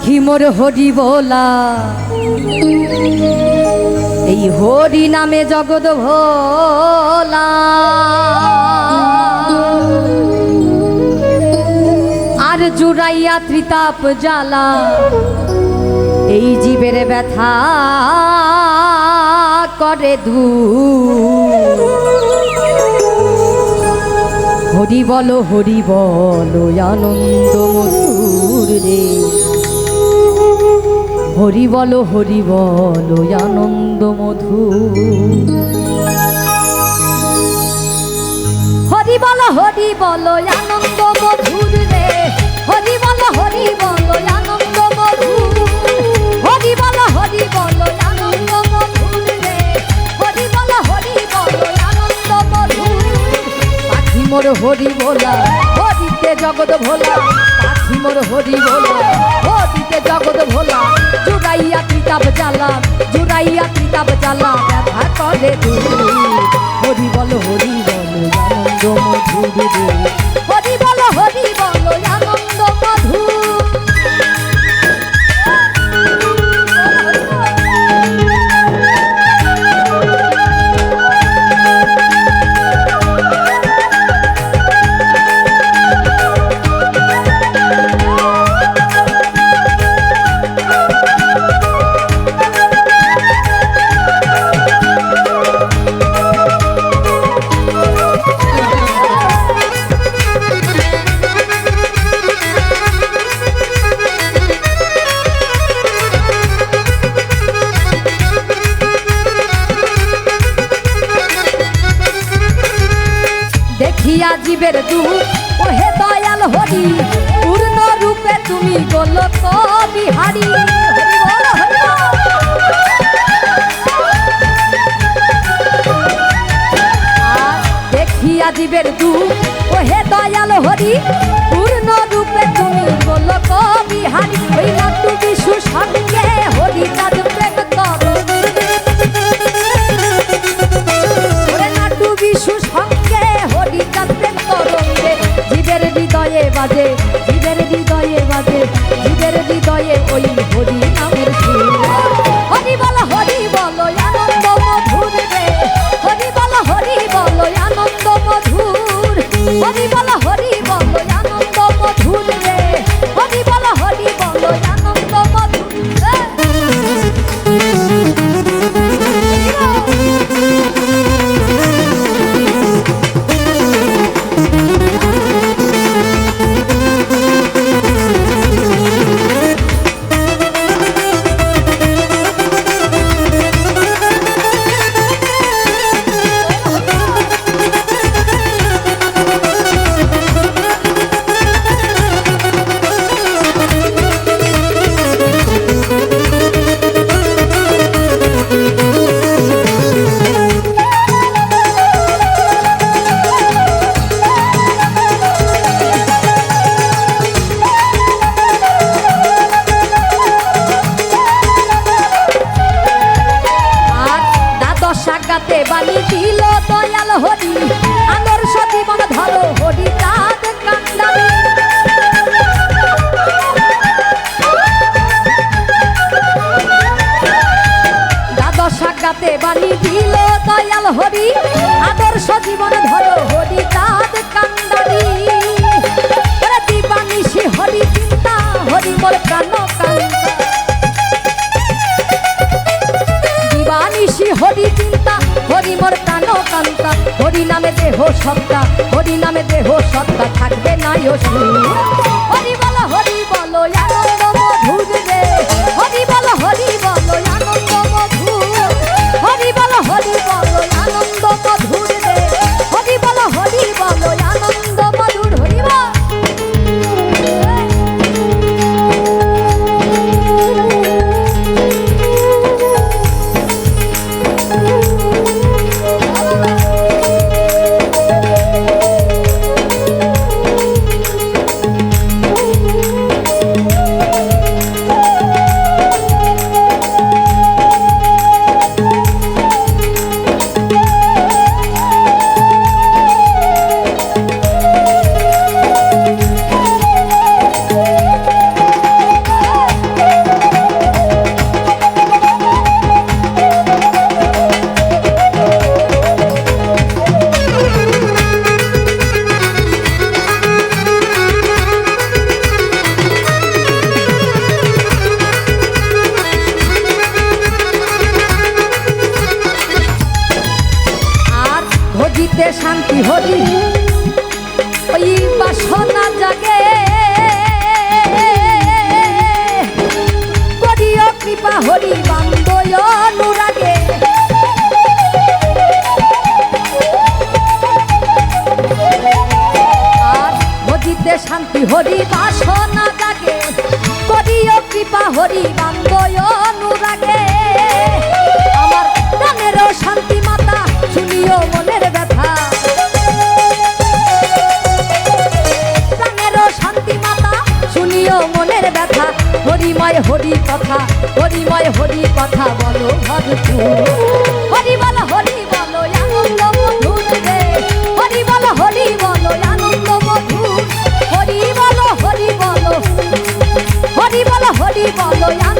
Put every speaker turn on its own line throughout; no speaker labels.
পাখি মোর হরি বলা এই হরি নামে জগৎ ভোলা। আর জুড়াইয়া ত্রিতাপ জ্বালা, এই জীবের ব্যথা করে ধু হরি বলো হরি বলো আনন্দ মধুর রে। হরি বলো হরি বলো আনন্দ মধু। হরি বলো হরি বলো আনন্দ মধুর রে। হরি বলো হরি বলো আনন্দ মধুর হরি বলো হরি বলো আনন্দ মধুর রে। হরি হরি বলো আনন্দ মধুর পাখি মোর হরি বলা হরিতে জগৎ ভোলা। পাখি মোর হরি বলা হরিতে জগৎ ভোলা। ত্রিতাপ জ্বালা জুড়াইয়া ত্রিতাপ জ্বালা ব্যথা করে হরি বল হরি বল আনন্দ মধুর হরি বল হরি বল জীবের দুঃখ, ওহে দয়াল হরি পূর্ণ রূপে তুমি গোলক বিহারি দেখিয়া জীবের দুঃখ, ওহে দয়াল হরি পূর্ণ রূপে তুমি গোলক বিহারি ওই নাটু বিশু বাণী দিল দয়াল হরি, আদর্শ জীবন ধরো হরি চাঁদ কান্দারি। দিবানিশি হরি চিন্তা, হরি মোর প্রাণ কান্তা। দিবানিশি হরি চিন্তা, হরি মোর প্রাণ কান্তা। হরি নামে দেহ সত্তা, হরি নামে দেহ সত্তা, থাকবে নাই অসুর। শান্তি হরি। ওই বাসনা জাগে। করিও কৃপা হরি বান্দয় অনুরাগে। আর মজিতে শান্তি হরি বাসনা জাগে। করিও কৃপা হরি বান্দয় হরিময় হরি কথা, হরিময় হরি কথা বলো ভরপুর হরি বল, হরি বলো, আনন্দ মধুর রে। হরি বল, হরি বলো, আনন্দ মধুর। হরি বলো হরি বলো হরি বলো হরি বলো, আনন্দ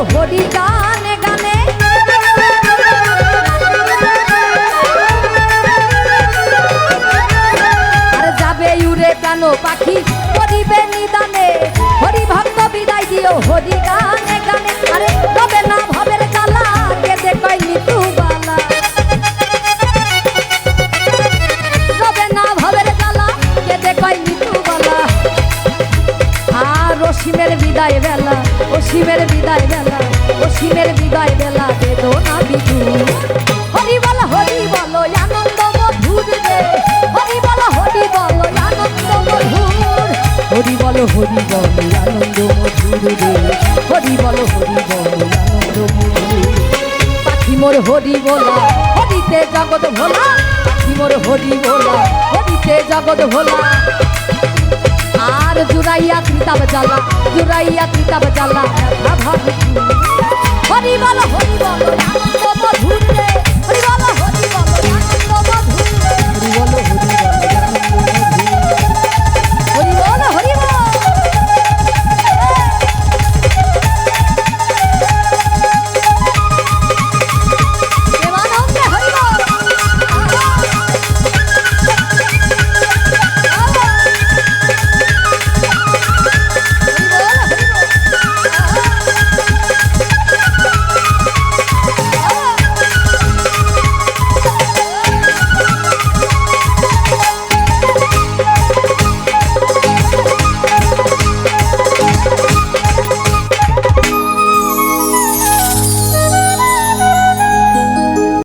হরি গানে। পাখি পড়িবে নিদানে। হরি ভক্ত বিদায় দিও হরি বল হরি বল মধুর পাখি মোর হরি বলা হরিতে জগৎ ভোলা। পাখি মোর হরি বলা হরিতে জগৎ ভোলা। আর জুড়াইয়া কৃতাব জ্বালা, জুড়াইয়া কৃতাব জ্বালা হরি বল হরি বল